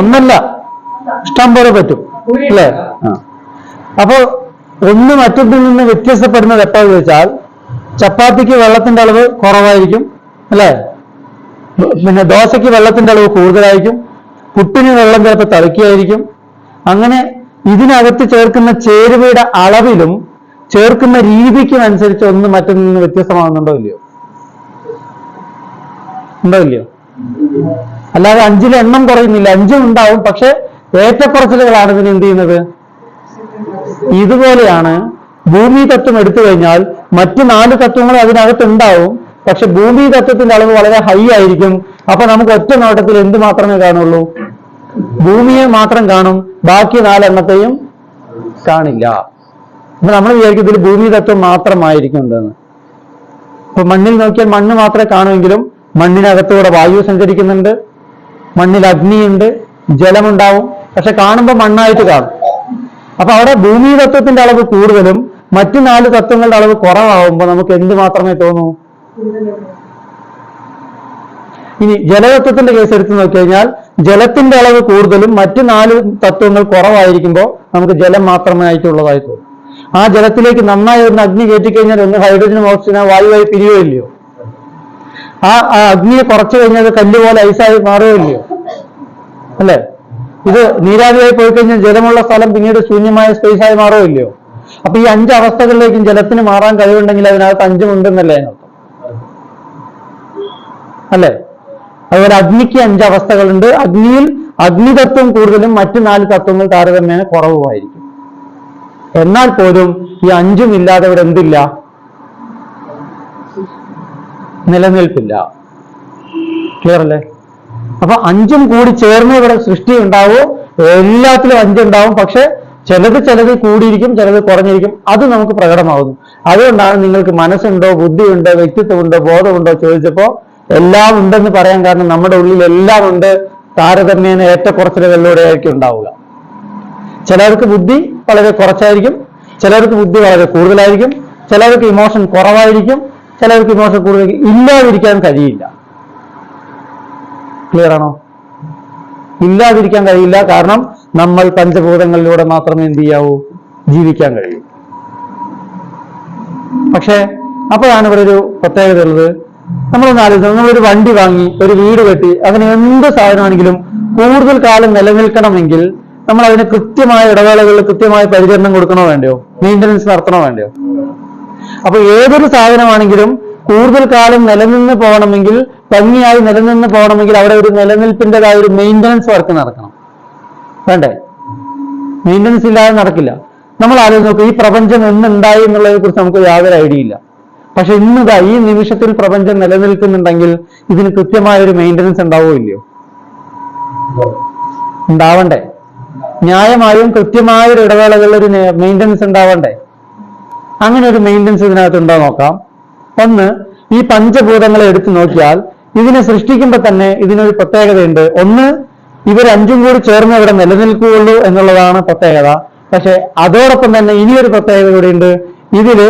ഒന്നല്ല. ഇഷ്ടം പോലെ പറ്റും. അല്ലേ. അപ്പോ ഒന്ന് മറ്റൊന്നിൽ നിന്ന് വ്യത്യസ്തപ്പെടുന്നത് എപ്പോ ചോദിച്ചാൽ ചപ്പാത്തിക്ക് വെള്ളത്തിന്റെ അളവ് കുറവായിരിക്കും അല്ലേ? പിന്നെ ദോശയ്ക്ക് വെള്ളത്തിന്റെ അളവ് കൂടുതലായിരിക്കും പുട്ടിന് വെള്ളം ചിലപ്പോൾ തിളക്കിയായിരിക്കും. അങ്ങനെ ഇതിനകത്ത് ചേർക്കുന്ന ചേരുവയുടെ അളവിലും ചേർക്കുന്ന രീതിക്കും അനുസരിച്ച് ഒന്ന് മറ്റൊന്നിൽ നിന്ന് വ്യത്യസ്തമാകുന്നുണ്ടോ ഇല്ലയോ? ഉണ്ടോ ഇല്ലയോ? അല്ലാതെ അഞ്ചിൽ എണ്ണം കുറയുന്നില്ല. അഞ്ചും ഉണ്ടാവും പക്ഷെ ഏറ്റക്കുറച്ചിലുകളാണ് ഇതിന് എന്ത് ചെയ്യുന്നത്? ഇതുപോലെയാണ് ഭൂമി തത്വം എടുത്തു കഴിഞ്ഞാൽ മറ്റു നാല് തത്വങ്ങൾ അതിനകത്ത് ഉണ്ടാവും പക്ഷെ ഭൂമി തത്വത്തിന്റെ അളവ് വളരെ ഹൈ ആയിരിക്കും. അപ്പൊ നമുക്ക് ഒറ്റ നോട്ടത്തിൽ എന്ത് മാത്രമേ കാണുള്ളൂ? ഭൂമിയെ മാത്രം കാണും ബാക്കി നാലെണ്ണത്തെയും കാണില്ല. അപ്പൊ നമ്മൾ വിചാരിക്കും ഇതിൽ ഭൂമി തത്വം മാത്രമായിരിക്കും ഉണ്ടെന്ന്. ഇപ്പൊ മണ്ണിൽ നോക്കിയാൽ മണ്ണ് മാത്രമേ കാണുമെങ്കിലും മണ്ണിനകത്തൂടെ വായു സഞ്ചരിക്കുന്നുണ്ട്. മണ്ണിൽ അഗ്നിയുണ്ട്. ജലമുണ്ടാവും. പക്ഷെ കാണുമ്പോൾ മണ്ണായിട്ട് കാണും. അപ്പൊ അവിടെ ഭൂമി തത്വത്തിന്റെ അളവ് കൂടുതലും മറ്റു നാല് തത്വങ്ങളുടെ അളവ് കുറവാകുമ്പോൾ നമുക്ക് എന്ത് മാത്രമേ തോന്നൂ? ഇനി ജലതത്വത്തിന്റെ കേസ് എടുത്ത് നോക്കിക്കഴിഞ്ഞാൽ ജലത്തിന്റെ അളവ് കൂടുതലും മറ്റു നാല് തത്വങ്ങൾ കുറവായിരിക്കുമ്പോൾ നമുക്ക് ജലം മാത്രമേ ആയിട്ടുള്ളതായി തോന്നും. ആ ജലത്തിലേക്ക് നന്നായി ഒന്ന് അഗ്നി കയറ്റിക്കഴിഞ്ഞാൽ ഒന്ന് ഹൈഡ്രജനും ഓക്സിജനും വായുവായി പിരിയുകയില്ലയോ? ആ അഗ്നിയെ കുറച്ചു കഴിഞ്ഞാൽ കല്ല് പോലെ ഐസായി മാറുകയില്ലയോ? അല്ലേ? ഇത് നീരാവിയായി പോയി കഴിഞ്ഞാൽ ജലമുള്ള സ്ഥലം പിന്നീട് ശൂന്യമായ സ്പേസായി ആയി മാറുമല്ലയോ അപ്പൊ ഈ അഞ്ച് അവസ്ഥകളിലേക്കും ജലത്തിന് മാറാൻ കഴിവുണ്ടെങ്കിൽ അതിനകത്ത് അഞ്ചും ഉണ്ടെന്നല്ലേ അല്ലേ? അതുപോലെ അഗ്നിക്ക് അഞ്ച് അവസ്ഥകളുണ്ട്. അഗ്നിയിൽ അഗ്നിതത്വം കൂടുതലും മറ്റു നാല് തത്വങ്ങൾ താരതമ്യേന കുറവുമായിരിക്കും. എന്നാൽ പോലും ഈ അഞ്ചും ഇല്ലാതെ ഇവിടെ എന്തില്ല? നിലനിൽപ്പില്ല. ക്ലിയർ അല്ലേ? അപ്പൊ അഞ്ചും കൂടി ചേർന്ന് ഇവിടെ സൃഷ്ടി ഉണ്ടാവൂ? എല്ലാത്തിലും അഞ്ചുണ്ടാവും പക്ഷെ ചിലത് ചിലത് കൂടിയിരിക്കും ചിലത് കുറഞ്ഞിരിക്കും. അത് നമുക്ക് പ്രകടമാകുന്നു. അതുകൊണ്ടാണ് നിങ്ങൾക്ക് മനസ്സുണ്ടോ ബുദ്ധിയുണ്ടോ വ്യക്തിത്വമുണ്ടോ ബോധമുണ്ടോ ചോദിച്ചപ്പോ എല്ലാം ഉണ്ടെന്ന് പറയാൻ കാരണം നമ്മുടെ ഉള്ളിൽ എല്ലാം ഉണ്ട്. താരതമ്യേന ഏറ്റക്കുറച്ചിലുകളിലൂടെ ആയിരിക്കും ഉണ്ടാവുക. ചിലർക്ക് ബുദ്ധി വളരെ കുറച്ചായിരിക്കും. ചിലർക്ക് ബുദ്ധി വളരെ കൂടുതലായിരിക്കും. ചിലർക്ക് ഇമോഷൻ കുറവായിരിക്കും. ചിലർക്ക് ഇമോഷൻ കൂടുതൽ ഇല്ലാതിരിക്കാൻ കഴിയില്ല. ക്ലിയർ ആണോ? ഇല്ലാതിരിക്കാൻ കഴിയില്ല. കാരണം നമ്മൾ പഞ്ചഭൂതങ്ങളിലൂടെ മാത്രമേ എന്ത് ചെയ്യാവൂ? ജീവിക്കാൻ കഴിയൂ. പക്ഷേ അപ്പോഴാണ് ഇവിടെ ഒരു പ്രത്യേകത ഉള്ളത്. നമ്മളൊന്ന് ആലോചിച്ചു നമ്മളൊരു വണ്ടി വാങ്ങി ഒരു വീട് കെട്ടി അതിന് എന്ത് സാധനമാണെങ്കിലും കൂടുതൽ കാലം നിലനിൽക്കണമെങ്കിൽ നമ്മൾ അതിന് കൃത്യമായ ഇടവേളകളിൽ കൃത്യമായ പരിചരണം കൊടുക്കണോ വേണ്ടയോ? മെയിന്റനൻസ് നടത്തണോ വേണ്ടയോ? അപ്പൊ ഏതൊരു സാധനമാണെങ്കിലും കൂടുതൽ കാലം നിലനിന്ന് പോകണമെങ്കിൽ ഭംഗിയായി നിലനിന്ന് പോകണമെങ്കിൽ അവിടെ ഒരു നിലനിൽപ്പിന്റെതായ ഒരു മെയിന്റനൻസ് വർക്ക് നടക്കണം. വേണ്ടേ? മെയിന്റനൻസ് ഇല്ലാതെ നടക്കില്ല. നമ്മൾ ആലോചിച്ച് നോക്കും ഈ പ്രപഞ്ചം എന്നുണ്ടായി എന്നുള്ളതിനെ കുറിച്ച് നമുക്ക് യാതൊരു ഐഡിയ ഇല്ല. പക്ഷെ ഇന്നിതാ ഈ നിമിഷത്തിൽ പ്രപഞ്ചം നിലനിൽക്കുന്നുണ്ടെങ്കിൽ ഇതിന് കൃത്യമായ ഒരു മെയിന്റനൻസ് ഉണ്ടാവോ ഇല്ലയോ? ഉണ്ടാവണ്ടേ? ന്യായമായും കൃത്യമായ ഒരു ഇടവേളകളിൽ ഒരു മെയിന്റനൻസ് ഉണ്ടാവണ്ടേ? അങ്ങനെ ഒരു മെയിന്റനൻസ് ഇതിനകത്ത് ഉണ്ടോ നോക്കാം. ഒന്ന് ഈ പഞ്ചഭൂതങ്ങളെ എടുത്തു നോക്കിയാൽ ഇതിനെ സൃഷ്ടിക്കുമ്പോൾ തന്നെ ഇതിനൊരു പ്രത്യേകതയുണ്ട്. ഒന്ന് ഇവർ അഞ്ചും കൂടി ചേർന്ന് ഇവിടെ നിലനിൽക്കുകയുള്ളൂ എന്നുള്ളതാണ് പ്രത്യേകത. പക്ഷെ അതോടൊപ്പം തന്നെ ഇനിയൊരു പ്രത്യേകത കൂടിയുണ്ട്. ഇതിൽ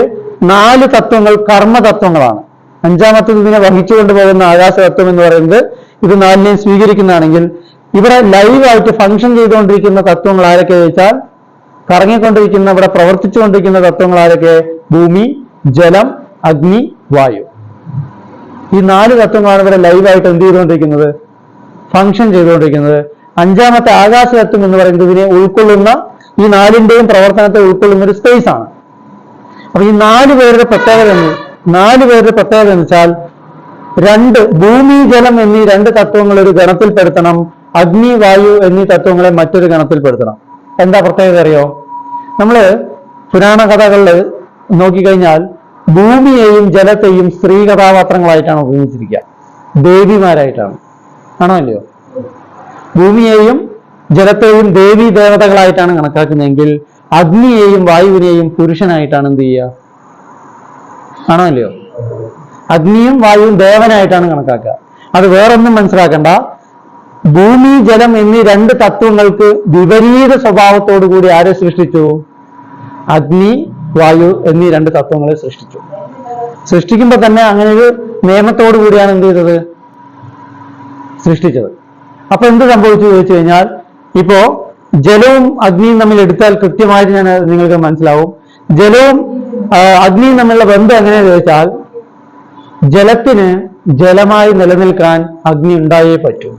നാല് തത്വങ്ങൾ കർമ്മതത്വങ്ങളാണ്. അഞ്ചാമത്തത് ഇതിനെ വഹിച്ചു കൊണ്ടുപോകുന്ന ആകാശതത്വം എന്ന് പറയുന്നത് ഇത് നാലിനെയും സ്വീകരിക്കുന്നതാണെങ്കിൽ ഇവിടെ ലൈവായിട്ട് ഫംഗ്ഷൻ ചെയ്തുകൊണ്ടിരിക്കുന്ന തത്വങ്ങൾ ആരൊക്കെ ചോദിച്ചാൽ കറങ്ങിക്കൊണ്ടിരിക്കുന്ന ഇവിടെ പ്രവർത്തിച്ചുകൊണ്ടിരിക്കുന്ന തത്വങ്ങൾ ആരൊക്കെ ഭൂമി ജലം അഗ്നി വായു. ഈ നാല് തത്വങ്ങളാണ് ഇവിടെ ലൈവായിട്ട് എന്ത് ചെയ്തുകൊണ്ടിരിക്കുന്നത്? ഫംഗ്ഷൻ ചെയ്തുകൊണ്ടിരിക്കുന്നത്. അഞ്ചാമത്തെ ആകാശ തത്വം എന്ന് പറയുന്നത് ഇതിനെ ഉൾക്കൊള്ളുന്ന ഈ നാലിന്റെയും പ്രവർത്തനത്തെ ഉൾക്കൊള്ളുന്ന ഒരു സ്പേസ് ആണ്. അപ്പൊ ഈ നാല് പേരുടെ പ്രത്യേകത എന്ന് നാല് പേരുടെ പ്രത്യേകത എന്ന് വെച്ചാൽ രണ്ട് ഭൂമി ജലം എന്നീ രണ്ട് തത്വങ്ങൾ ഒരു ഗണത്തിൽപ്പെടുത്തണം അഗ്നി വായു എന്നീ തത്വങ്ങളെ മറ്റൊരു ഗണത്തിൽപ്പെടുത്തണം. എന്താ പ്രത്യേകത അറിയോ? നമ്മൾ പുരാണ കഥകളിൽ നോക്കിക്കഴിഞ്ഞാൽ ഭൂമിയെയും ജലത്തെയും സ്ത്രീ കഥാപാത്രങ്ങളായിട്ടാണ് ഉപയോഗിച്ചിരിക്കുക. ദേവിമാരായിട്ടാണ്. ആണോ അല്ലയോ ഭൂമിയെയും ജലത്തെയും ദേവി ദേവതകളായിട്ടാണ് കണക്കാക്കുന്നതെങ്കിൽ അഗ്നിയെയും വായുവിനെയും പുരുഷനായിട്ടാണ് എന്ത് ചെയ്യുക? ആണോ അല്ലയോ അഗ്നിയും വായുവും ദേവനായിട്ടാണ് കണക്കാക്കുക. അത് വേറൊന്നും മനസ്സിലാക്കണ്ട. ഭൂമി ജലം എന്നീ രണ്ട് തത്വങ്ങൾക്ക് വിപരീത സ്വഭാവത്തോടു കൂടി ആരെ സൃഷ്ടിച്ചു? അഗ്നി വായു എന്നീ രണ്ട് തത്വങ്ങളെ സൃഷ്ടിച്ചു. സൃഷ്ടിക്കുമ്പോൾ തന്നെ അങ്ങനെ ഒരു നിയമത്തോടു കൂടിയാണ് എന്ത് ചെയ്തത്? സൃഷ്ടിച്ചത്. അപ്പൊ എന്ത് സംഭവിച്ചു ചോദിച്ചു കഴിഞ്ഞാൽ ഇപ്പോ ജലവും അഗ്നിയും തമ്മിൽ എടുത്താൽ കൃത്യമായിട്ട് ഞാൻ നിങ്ങൾക്ക് മനസ്സിലാവും. ജലവും അഗ്നിയും തമ്മിലുള്ള ബന്ധം എങ്ങനെയാണെന്ന് ചോദിച്ചാൽ ജലത്തിന് ജലമായി നിലനിൽക്കാൻ അഗ്നി ഉണ്ടായേ പറ്റൂ.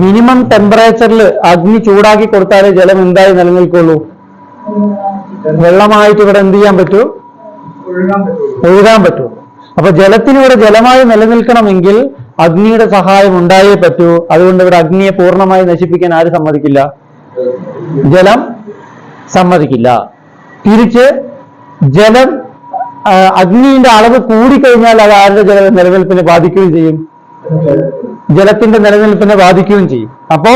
മിനിമം ടെമ്പറേച്ചറിൽ അഗ്നി ചൂടാക്കി കൊടുത്താലേ ജലം എന്തായി നിലനിൽക്കുള്ളൂ? വെള്ളമായിട്ട് ഇവിടെ എന്ത് ചെയ്യാൻ പറ്റൂ? ഒഴുകാൻ പറ്റൂ. അപ്പൊ ജലത്തിന് ഇവിടെ ജലമായി നിലനിൽക്കണമെങ്കിൽ അഗ്നിയുടെ സഹായം ഉണ്ടായേ പറ്റൂ. അതുകൊണ്ട് ഇവിടെ അഗ്നിയെ പൂർണമായി നശിപ്പിക്കാൻ ആര് സമ്മതിക്കില്ല? ജലം സമ്മതിക്കില്ല. തിരിച്ച് ജലം അഗ്നിയുടെ അളവ് കൂടിക്കഴിഞ്ഞാൽ അത് ആരുടെ ജല നിലനിൽപ്പിനെ ബാധിക്കുകയും ചെയ്യും? ജലത്തിന്റെ നിലനിൽപ്പിനെ ബാധിക്കുകയും ചെയ്യും. അപ്പോ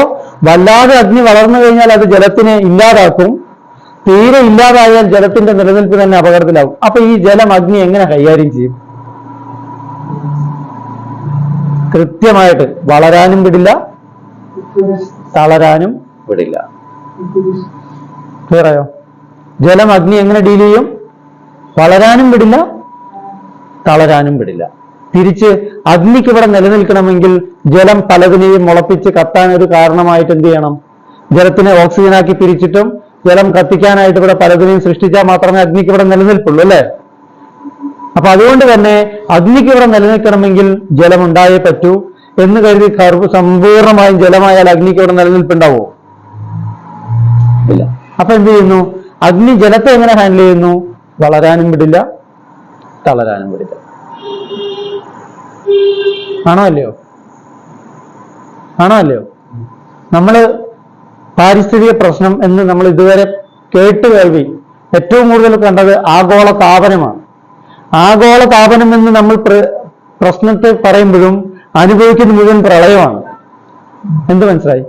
വല്ലാതെ അഗ്നി വളർന്നു കഴിഞ്ഞാൽ അത് ജലത്തിനെ ഇല്ലാതാക്കും. തീരെ ഇല്ലാതായാൽ ജലത്തിന്റെ നിലനിൽപ്പ് തന്നെ അപകടത്തിലാവും. അപ്പൊ ഈ ജലം അഗ്നി എങ്ങനെ കൈകാര്യം ചെയ്യും? കൃത്യമായിട്ട് വളരാനും വിടില്ല തളരാനും വിടില്ല. ക്ലിയറായോ ജലം അഗ്നി എങ്ങനെ ഡീൽ ചെയ്യും? വളരാനും വിടില്ല തളരാനും വിടില്ല. തിരിച്ച് അഗ്നിക്ക് ഇവിടെ നിലനിൽക്കണമെങ്കിൽ ജലം പലതിനെയും മുളപ്പിച്ച് കത്താൻ ഒരു കാരണമായിട്ട് എന്ത് ചെയ്യണം? ജലത്തിനെ ഓക്സിജനാക്കി പിരിച്ചിട്ടും ജലം കത്തിക്കാനായിട്ട് ഇവിടെ പലതിനെയും സൃഷ്ടിച്ചാൽ മാത്രമേ അഗ്നിക്ക് ഇവിടെ നിലനിൽപ്പുള്ളൂ അല്ലേ? അപ്പൊ അതുകൊണ്ട് തന്നെ അഗ്നിക്ക് ഇവിടെ നിലനിൽക്കണമെങ്കിൽ ജലം ഉണ്ടായേ പറ്റൂ എന്ന് കരുതി കർവ് സമ്പൂർണമായും ജലമായാൽ അഗ്നിക്ക് ഇവിടെ നിലനിൽപ്പുണ്ടാവോ? ഇല്ല. അപ്പൊ എന്ത് ചെയ്യുന്നു? അഗ്നി ജലത്തെ എങ്ങനെ ഹാൻഡിൽ ചെയ്യുന്നു? വളരാനും വിടില്ല തളരാനും വിടില്ല. ആണോ അല്ലയോ? ആണോ അല്ലയോ? നമ്മൾ പാരിസ്ഥിതിക പ്രശ്നം എന്ന് നമ്മൾ ഇതുവരെ കേട്ട് കേൾവി. ഏറ്റവും കൂടുതൽ കണ്ടത് ആഗോള താപനമാണ്. ആഗോള താപനം എന്ന് നമ്മൾ പ്രശ്നത്തെ പറയുമ്പോഴും അനുഭവിക്കുന്ന മുഴുവൻ പ്രളയമാണ്. എന്ത് മനസ്സിലായി?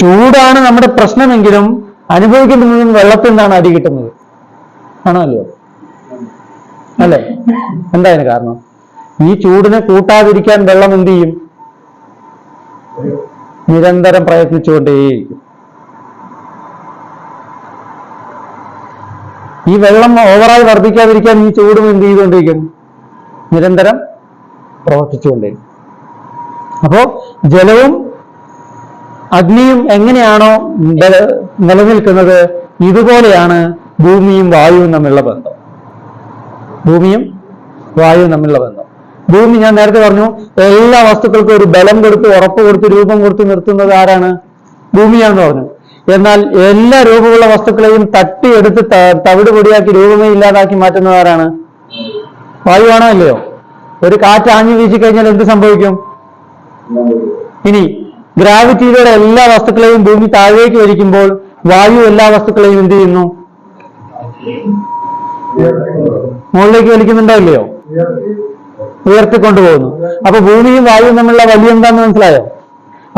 ചൂടാണ് നമ്മുടെ പ്രശ്നമെങ്കിലും അനുഭവിക്കുന്ന മുഴുവൻ വെള്ളത്തിൽ നിന്നാണ് അരി കിട്ടുന്നത്. ആണോ അല്ലയോ? അല്ലേ? എന്താ കാരണം? ഈ ചൂടിനെ കൂട്ടാതിരിക്കാൻ വെള്ളം എന്ത് ചെയ്യും? നിരന്തരം പ്രയത്നിച്ചുകൊണ്ടേയിരിക്കും. ഈ വെള്ളം ഓവറായി വർദ്ധിക്കാതിരിക്കാൻ ഈ ചൂടും എന്ത് ചെയ്തുകൊണ്ടിരിക്കും? നിരന്തരം പ്രവർത്തിച്ചുകൊണ്ടിരിക്കും അപ്പോ ജലവും അഗ്നിയും എങ്ങനെയാണോ നിലനിൽക്കുന്നത്? ഇതുപോലെയാണ് ഭൂമിയും വായുവും തമ്മിലുള്ള ബന്ധം. ഭൂമിയും വായുവും തമ്മിലുള്ള ബന്ധം. ഭൂമി ഞാൻ നേരത്തെ പറഞ്ഞു എല്ലാ വസ്തുക്കൾക്കും ഒരു ബലം കൊടുത്ത് ഉറപ്പ് കൊടുത്ത് രൂപം കൊടുത്ത് നിർത്തുന്നത് ആരാണ്? ഭൂമിയാണെന്ന് പറഞ്ഞു. എന്നാൽ എല്ലാ രൂപമുള്ള വസ്തുക്കളെയും തട്ടിയെടുത്ത് തവിട് പൊടിയാക്കി രൂപമേ ഇല്ലാതാക്കി മാറ്റുന്നത് ആരാണ്? വായുവാണോ അല്ലയോ ഒരു കാറ്റ് ആഞ്ഞു വീശി കഴിഞ്ഞാൽ എന്ത് സംഭവിക്കും? ഇനി ഗ്രാവിറ്റിയിലൂടെ എല്ലാ വസ്തുക്കളെയും ഭൂമി താഴേക്ക് വലിക്കുമ്പോൾ വായു എല്ലാ വസ്തുക്കളെയും എന്ത് ചെയ്യുന്നു? മുകളിലേക്ക് വലിക്കുന്നുണ്ടാവില്ലയോ? ഉയർത്തിക്കൊണ്ടുപോകുന്നു. അപ്പൊ ഭൂമിയും വായുവും തമ്മിലുള്ള വലിയ എന്താന്ന് മനസ്സിലായോ?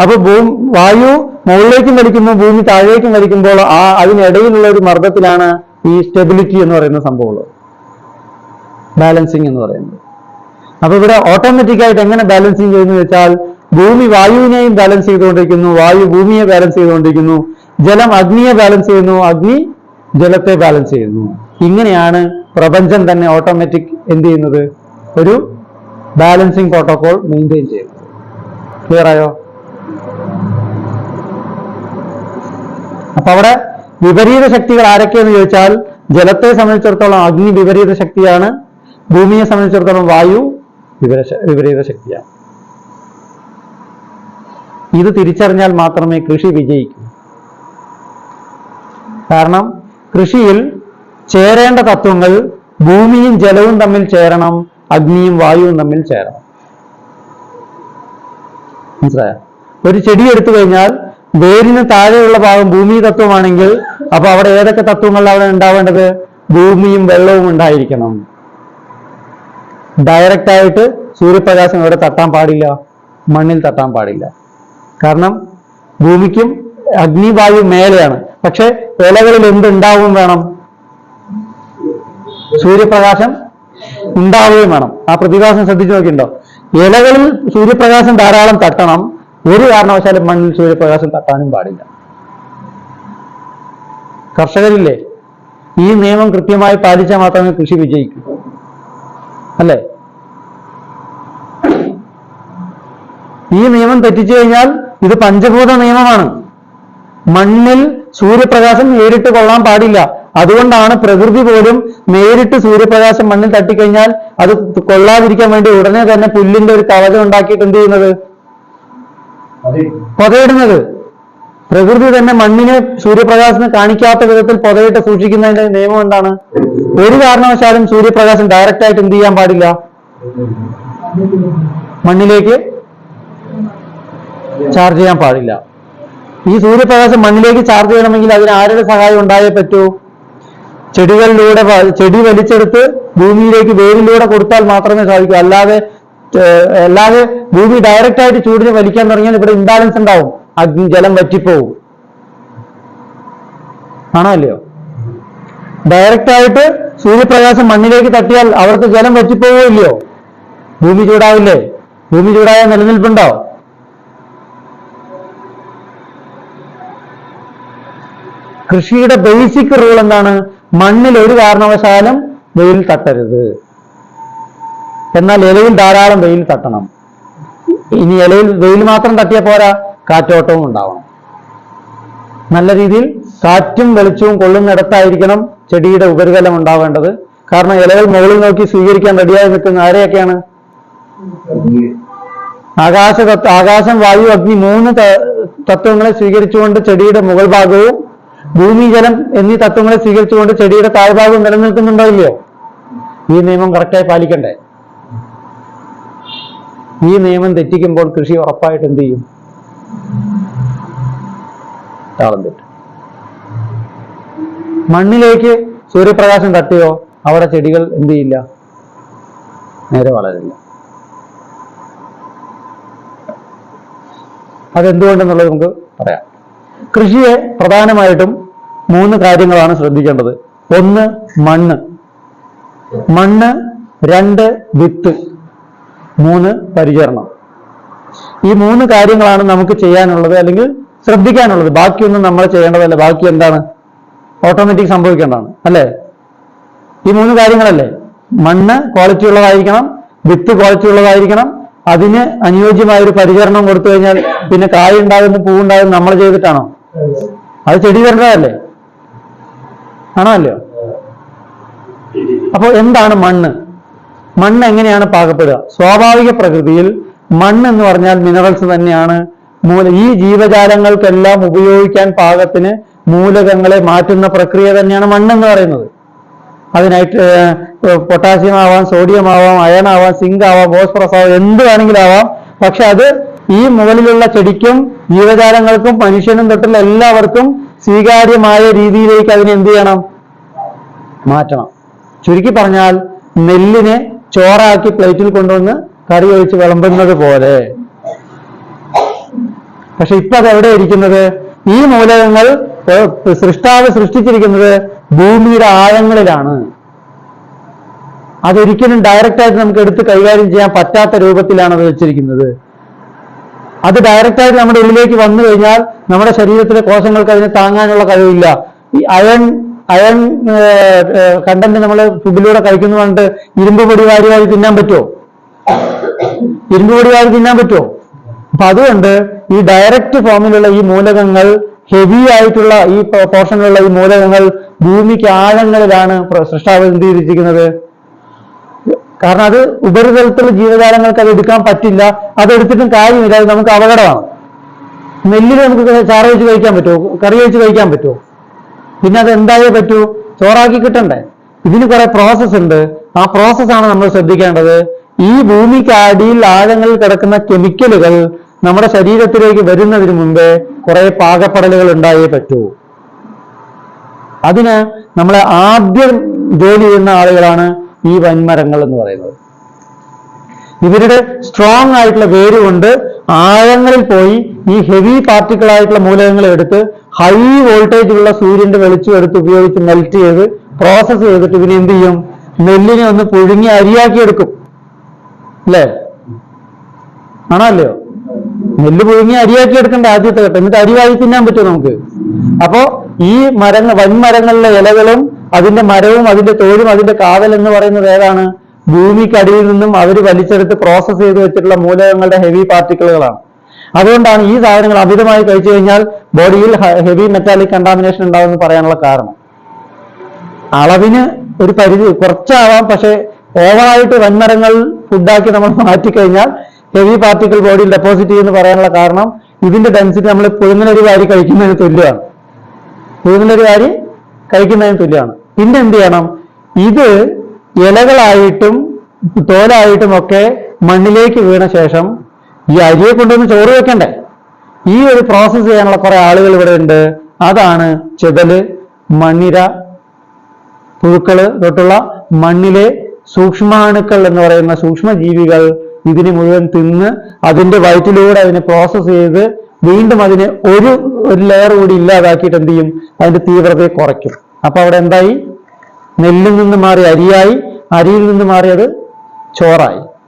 അപ്പൊ ഭൂ വായു മുകളിലേക്കും വലിക്കുന്നു ഭൂമി താഴേക്കും വലിക്കുമ്പോൾ ആ അതിനിടയിലുള്ള ഒരു മർദ്ദത്തിലാണ് ഈ സ്റ്റെബിലിറ്റി എന്ന് പറയുന്ന സംഭവമുള്ളത്. ബാലൻസിങ് എന്ന് പറയുന്നത്. അപ്പൊ ഇവിടെ ഓട്ടോമാറ്റിക് ആയിട്ട് എങ്ങനെ ബാലൻസിങ് ചെയ്യുന്നു വെച്ചാൽ ഭൂമി വായുവിനെയും ബാലൻസ് ചെയ്തുകൊണ്ടിരിക്കുന്നു വായു ഭൂമിയെ ബാലൻസ് ചെയ്തുകൊണ്ടിരിക്കുന്നു ജലം അഗ്നിയെ ബാലൻസ് ചെയ്യുന്നു അഗ്നി ജലത്തെ ബാലൻസ് ചെയ്യുന്നു. ഇങ്ങനെയാണ് പ്രപഞ്ചം തന്നെ ഓട്ടോമാറ്റിക് എന്ത് ചെയ്യുന്നത്? ഒരു ബാലൻസിങ് പ്രോട്ടോകോൾ മെയിന്റെയിൻ ചെയ്യുന്നത്. ക്ലിയർ ആയോ? അപ്പൊ അവിടെ വിപരീത ശക്തികൾ ആരൊക്കെയെന്ന് ചോദിച്ചാൽ ജലത്തെ സംബന്ധിച്ചിടത്തോളം അഗ്നി വിപരീത ശക്തിയാണ് ഭൂമിയെ സംബന്ധിച്ചിടത്തോളം വായു വിപര വിപരീത ശക്തിയാണ്. ഇത് തിരിച്ചറിഞ്ഞാൽ മാത്രമേ കൃഷി വിജയിക്കൂ. കാരണം കൃഷിയിൽ ചേരേണ്ട തത്വങ്ങൾ ഭൂമിയും ജലവും തമ്മിൽ ചേരണം അഗ്നിയും വായുവും തമ്മിൽ ചേരണം. മനസ്സിലായോ? ഒരു ചെടി എടുത്തു കഴിഞ്ഞാൽ വേരിന് താഴെയുള്ള ഭാഗം ഭൂമി തത്വമാണെങ്കിൽ അപ്പൊ അവിടെ ഏതൊക്കെ തത്വങ്ങൾ അവിടെ ഉണ്ടാവേണ്ടത്? ഭൂമിയും വെള്ളവും ഉണ്ടായിരിക്കണം. ഡയറക്റ്റ് ആയിട്ട് സൂര്യപ്രകാശം ഇവിടെ തട്ടാൻ പാടില്ല മണ്ണിൽ തട്ടാൻ പാടില്ല. കാരണം ഭൂമിക്കും അഗ്നിവായു മേലെയാണ്. പക്ഷെ ഇലകളിൽ എന്തുണ്ടാവും വേണം? സൂര്യപ്രകാശം ഉണ്ടാവുകയും വേണം. ആ പ്രതിഭാസം ശ്രദ്ധിച്ചു നോക്കിയിട്ടുണ്ടോ? ഇലകളിൽ സൂര്യപ്രകാശം ധാരാളം തട്ടണം. ഒരു കാരണവശാലും മണ്ണിൽ സൂര്യപ്രകാശം തട്ടാനും പാടില്ല. കർഷകരില്ലേ? ഈ നിയമം കൃത്യമായി പാലിച്ചാൽ മാത്രമേ കൃഷി വിജയിക്കൂ. അല്ലേ? ഈ നിയമം തെറ്റിച്ചു കഴിഞ്ഞാൽ ഇത് പഞ്ചഭൂത നിയമമാണ്. മണ്ണിൽ സൂര്യപ്രകാശം നേരിട്ട് കൊള്ളാൻ പാടില്ല. അതുകൊണ്ടാണ് പ്രകൃതി പോലും നേരിട്ട് സൂര്യപ്രകാശം മണ്ണിൽ തട്ടിക്കഴിഞ്ഞാൽ അത് കൊള്ളാതിരിക്കാൻ വേണ്ടി ഉടനെ തന്നെ പുല്ലിന്റെ ഒരു കവചം ഉണ്ടാക്കിയിട്ട് എന്ത് ചെയ്യുന്നത്? പുതയിടുന്നത്. പ്രകൃതി തന്നെ മണ്ണിനെ സൂര്യപ്രകാശം കാണിക്കാത്ത വിധത്തിൽ പുതയിട്ട് സൂക്ഷിക്കുന്നതിന്റെ നിയമം എന്താണ്? ഒരു കാരണവശാലും സൂര്യപ്രകാശം ഡയറക്റ്റ് ആയിട്ട് എന്ത് ചെയ്യാൻ പാടില്ല? മണ്ണിലേക്ക് ചാർജ് ചെയ്യാൻ പാടില്ല. ഈ സൂര്യപ്രകാശം മണ്ണിലേക്ക് ചാർജ് ചെയ്യണമെങ്കിൽ അതിന് ആരുടെ സഹായം ഉണ്ടായേ പറ്റൂ? ചെടികളിലൂടെ ചെടി വലിച്ചെടുത്ത് ഭൂമിയിലേക്ക് വേരിലൂടെ കൊടുത്താൽ മാത്രമേ സാധിക്കൂ. അല്ലാതെ അല്ലാതെ ഭൂമി ഡയറക്റ്റ് ആയിട്ട് ചൂടിനെ വലിക്കാൻ തുടങ്ങിയാൽ ഇവിടെ ഇംബാലൻസ് ഉണ്ടാവും. അഗ്നി ജലം വറ്റിപ്പോവും. ആണോ അല്ലയോ? ഡയറക്റ്റ് ആയിട്ട് സൂര്യപ്രകാശം മണ്ണിലേക്ക് തട്ടിയാൽ അവർക്ക് ജലം വറ്റിപ്പോവോ ഇല്ലയോ? ഭൂമി ചൂടാവില്ലേ? ഭൂമി ചൂടായ നിലനിൽപ്പുണ്ടോ? കൃഷിയുടെ ബേസിക് റൂൾ എന്താണ്? മണ്ണിൽ ഒരു കാരണവശാലും വെയിൽ തട്ടരുത്. എന്നാൽ ഇലയിൽ ധാരാളം വെയിൽ തട്ടണം. ഇനി ഇലയിൽ വെയിൽ മാത്രം തട്ടിയ പോരാ കാറ്റോട്ടവും ഉണ്ടാവണം. നല്ല രീതിയിൽ കാറ്റും വെളിച്ചവും കൊള്ളുന്നിടത്തായിരിക്കണം ചെടിയുടെ ഉപരിതലം ഉണ്ടാവേണ്ടത്. കാരണം ഇലകൾ മുകളിൽ നോക്കി സ്വീകരിക്കാൻ റെഡിയായി നിൽക്കുന്ന ആരെയൊക്കെയാണ്? ആകാശ ആകാശം വായു അഗ്നി മൂന്ന് തത്വങ്ങളെ സ്വീകരിച്ചുകൊണ്ട് ചെടിയുടെ മുകൾ ഭാഗവും ഭൂമി ജലം എന്നീ തത്വങ്ങളെ സ്വീകരിച്ചുകൊണ്ട് ചെടിയുടെ താഴ്ഭാഗം നിലനിൽക്കുന്നുണ്ടോ ഇല്ലയോ? ഈ നിയമം കറക്റ്റായി പാലിക്കണ്ടേ? ഈ നിയമം തെറ്റിക്കുമ്പോൾ കൃഷി ഉറപ്പായിട്ട് എന്ത് ചെയ്യും? താളം മണ്ണിലേക്ക് സൂര്യപ്രകാശം തട്ടിയോ? അവിടെ ചെടികൾ എന്ത് ചെയ്യില്ല? നേരെ വളരില്ല. അതെന്തുകൊണ്ടെന്നുള്ളത് നമുക്ക് പറയാം. കൃഷിയെ പ്രധാനമായിട്ടും മൂന്ന് കാര്യങ്ങളാണ് ശ്രദ്ധിക്കേണ്ടത്. ഒന്ന് മണ്ണ്. മണ്ണ് രണ്ട് വിത്ത്. മൂന്ന് പരിചരണം. ഈ മൂന്ന് കാര്യങ്ങളാണ് നമുക്ക് ചെയ്യാനുള്ളത് അല്ലെങ്കിൽ ശ്രദ്ധിക്കാനുള്ളത്. ബാക്കിയൊന്നും നമ്മൾ ചെയ്യേണ്ടതല്ല. ബാക്കി എന്താണ്? ഓട്ടോമാറ്റിക് സംഭവിക്കേണ്ടതാണ്. അല്ലേ? ഈ മൂന്ന് കാര്യങ്ങളല്ലേ? മണ്ണ് ക്വാളിറ്റി ഉള്ളതായിരിക്കണം വിത്ത് ക്വാളിറ്റി ഉള്ളതായിരിക്കണം അതിന് അനുയോജ്യമായ ഒരു പരിചരണം കൊടുത്തു കഴിഞ്ഞാൽ പിന്നെ കായ ഉണ്ടാകുന്നു പൂവുണ്ടാകുന്നു നമ്മൾ ചെയ്തിട്ടാണോ? അത് ചെടി തരേണ്ടതല്ലേ ആണോ അല്ലയോ അപ്പോൾ എന്താണ് മണ്ണ്? മണ്ണ് എങ്ങനെയാണ് പാകപ്പെടുക? സ്വാഭാവിക പ്രകൃതിയിൽ മണ്ണ് എന്ന് പറഞ്ഞാൽ മിനറൽസ് തന്നെയാണ്. മൂല ഈ ജീവജാലങ്ങൾക്കെല്ലാം ഉപയോഗിക്കാൻ പാകത്തിന് മൂലകങ്ങളെ മാറ്റുന്ന പ്രക്രിയ തന്നെയാണ് മണ്ണ് എന്ന് പറയുന്നത്. അത് നൈറ്റ് പൊട്ടാസ്യം ആവാം സോഡിയം ആവാം അയൺ ആവാം സിങ്ക് ആവാം ഫോസ്ഫറസ് ആവാം എന്ത് വേണമെങ്കിലും ആവാം. പക്ഷെ അത് ഈ മുകളിലുള്ള ചെടിക്കും ജീവജാലങ്ങൾക്കും മനുഷ്യനും തൊട്ടുള്ള എല്ലാവർക്കും സ്വീകാര്യമായ രീതിയിലേക്ക് അതിനെ എന്ത് ചെയ്യണം? മാറ്റണം. ചുരുക്കി പറഞ്ഞാൽ നെല്ലിനെ ചോറാക്കി പ്ലേറ്റിൽ കൊണ്ടുവന്ന് കറി ഒഴിച്ച് വിളമ്പുന്നത് പോലെ. പക്ഷെ ഇപ്പൊ അത് എവിടെ ഇരിക്കുന്നത്? ഈ മൂലകങ്ങൾ സൃഷ്ടാവ് സൃഷ്ടിച്ചിരിക്കുന്നത് ഭൂമിയുടെ ആഴങ്ങളിലാണ്. അതൊരിക്കലും ഡയറക്റ്റ് ആയിട്ട് നമുക്ക് എടുത്ത് കൈകാര്യം ചെയ്യാൻ പറ്റാത്ത രൂപത്തിലാണ് അത് വെച്ചിരിക്കുന്നത്. അത് ഡയറക്റ്റ് ആയിട്ട് നമ്മുടെ ഉള്ളിലേക്ക് വന്നു കഴിഞ്ഞാൽ നമ്മുടെ ശരീരത്തിലെ കോശങ്ങൾക്ക് അതിനെ താങ്ങാനുള്ള കഴിവില്ല. ഈ അയൺ അയൺ കണ്ടന്റ് നമ്മൾ ഫുഡിലൂടെ കഴിക്കുന്നു പറഞ്ഞിട്ട് ഇരുമ്പ് പൊടി വാരി വാരി തിന്നാൻ പറ്റുമോ ഇരുമ്പ് പൊടി വാരി തിന്നാൻ പറ്റുമോ അപ്പൊ അതുകൊണ്ട് ഈ ഡയറക്റ്റ് ഫോമിലുള്ള ഈ മൂലകങ്ങൾ ഹെവി ആയിട്ടുള്ള ഈ പോർഷനിലുള്ള ഈ മൂലകങ്ങൾ ഭൂമിക്ക് ആഴങ്ങളിലാണ് സൃഷ്ടാവ് എന്ത് ചെയ്തിരിക്കുന്നത്? കാരണം അത് ഉപരിതലത്തിലുള്ള ജീവജാലങ്ങൾക്ക് അത് എടുക്കാൻ പറ്റില്ല. അതെടുത്തിട്ടും കാര്യമില്ല. അത് നമുക്ക് അപകടമാണ്. നെല്ലിൽ നമുക്ക് ചാറ വെച്ച് കഴിക്കാൻ പറ്റുമോ? കറി വെച്ച് കഴിക്കാൻ പറ്റുമോ? പിന്നെ അത് എന്തായേ പറ്റൂ ചോറാക്കി കിട്ടണ്ടേ? ഇതിന് കുറെ പ്രോസസ്സ് ഉണ്ട്. ആ പ്രോസസ്സാണ് നമ്മൾ ശ്രദ്ധിക്കേണ്ടത്. ഈ ഭൂമിക്ക് അടിയിൽ ആഴങ്ങളിൽ കിടക്കുന്ന കെമിക്കലുകൾ നമ്മുടെ ശരീരത്തിലേക്ക് വരുന്നതിന് മുമ്പേ കുറെ പാകപ്പെടലുകൾ ഉണ്ടായേ പറ്റൂ. അതിന് നമ്മളെ ആദ്യം ജോലി ചെയ്യുന്ന ആളുകളാണ് ഈ വൻമരങ്ങൾ എന്ന് പറയുന്നത്. ഇവരുടെ സ്ട്രോങ് ആയിട്ടുള്ള വേര് കൊണ്ട് ആഴങ്ങളിൽ പോയി ഈ ഹെവി പാർട്ടിക്കിൾ ആയിട്ടുള്ള മൂലകങ്ങൾ എടുത്ത് ഹൈ വോൾട്ടേജ് ഉള്ള സൂര്യന്റെ വെളിച്ചം എടുത്ത് ഉപയോഗിച്ച് മെൽറ്റ് ചെയ്ത് പ്രോസസ്സ് ചെയ്തിട്ട് ഇതിനെ എന്ത് ചെയ്യും? നെല്ലിനെ ഒന്ന് പുഴുങ്ങി അരിയാക്കി എടുക്കും. അല്ലേ? ആണല്ലോ? നെല്ല് പുഴുങ്ങി അരിയാക്കി എടുക്കേണ്ട ആദ്യത്തെ ഘട്ടം. എന്നിട്ട് അരിവായി തിന്നാൻ പറ്റുമോ നമുക്ക്? അപ്പോ ഈ മരങ്ങൾ വൻമരങ്ങളിലെ ഇലകളും അതിന്റെ മരവും അതിന്റെ തോലും അതിന്റെ കാവൽ എന്ന് പറയുന്നത് ഏതാണ്? ഭൂമിക്കടിയിൽ നിന്നും അവർ വലിച്ചെടുത്ത് പ്രോസസ്സ് ചെയ്ത് വെച്ചിട്ടുള്ള മൂലകങ്ങളുടെ ഹെവി പാർട്ടിക്കിളുകളാണ് അതുകൊണ്ടാണ് ഈ സാധനങ്ങൾ അമിതമായി കഴിച്ചു കഴിഞ്ഞാൽ ബോഡിയിൽ ഹെവി മെറ്റാലിക് കണ്ടാമിനേഷൻ ഉണ്ടാവുമെന്ന് പറയാനുള്ള കാരണം. അളവിന് ഒരു പരിധി കുറച്ചാവാം പക്ഷെ ഓവറായിട്ട് വൻമരങ്ങൾ ഫുഡാക്കി നമ്മൾ മാറ്റിക്കഴിഞ്ഞാൽ ഹെവി പാർട്ടിക്കിൾ ബോഡിയിൽ ഡെപ്പോസിറ്റ് ചെയ്യുമെന്ന് പറയാനുള്ള കാരണം ഇതിന്റെ ഡെൻസിറ്റി നമ്മൾ പുഴുങ്ങലൊരു വാരി കഴിക്കുന്നതിന് തുല്യമാണ്. പുഴുങ്ങലൊരു വാരി കഴിക്കുന്നതിന് തുല്യമാണ്. പിന്നെ എന്ത് ചെയ്യണം ഇത് ഇലകളായിട്ടും തോലായിട്ടും ഒക്കെ മണ്ണിലേക്ക് വീണ ശേഷം ഈ അരിയെ കൊണ്ടുവന്ന് ചോറ് വെക്കണ്ടേ? ഈ ഒരു പ്രോസസ്സ് ചെയ്യാനുള്ള കുറെ ആളുകൾ ഇവിടെ ഉണ്ട്. അതാണ് ചെതൽ മണ്ണിര പുഴുക്കൾ തൊട്ടുള്ള മണ്ണിലെ സൂക്ഷ്മാണുക്കൾ എന്ന് പറയുന്ന സൂക്ഷ്മജീവികൾ ഇതിനെ മുഴുവൻ തിന്ന് അതിന്റെ വയറ്റിലൂടെ അതിനെ പ്രോസസ്സ് ചെയ്ത് വീണ്ടും അതിനെ ഒരു ഒരു ലെയർ കൂടി ഇല്ലാതാക്കിയിട്ട് എന്ത് ചെയ്യും? അതിന്റെ തീവ്രതയെ കുറയ്ക്കും. അപ്പൊ അവിടെ എന്തായി? നെല്ലിൽ നിന്ന് മാറി അരിയായി അരിയിൽ നിന്ന് മാറി അത് ചോറായി.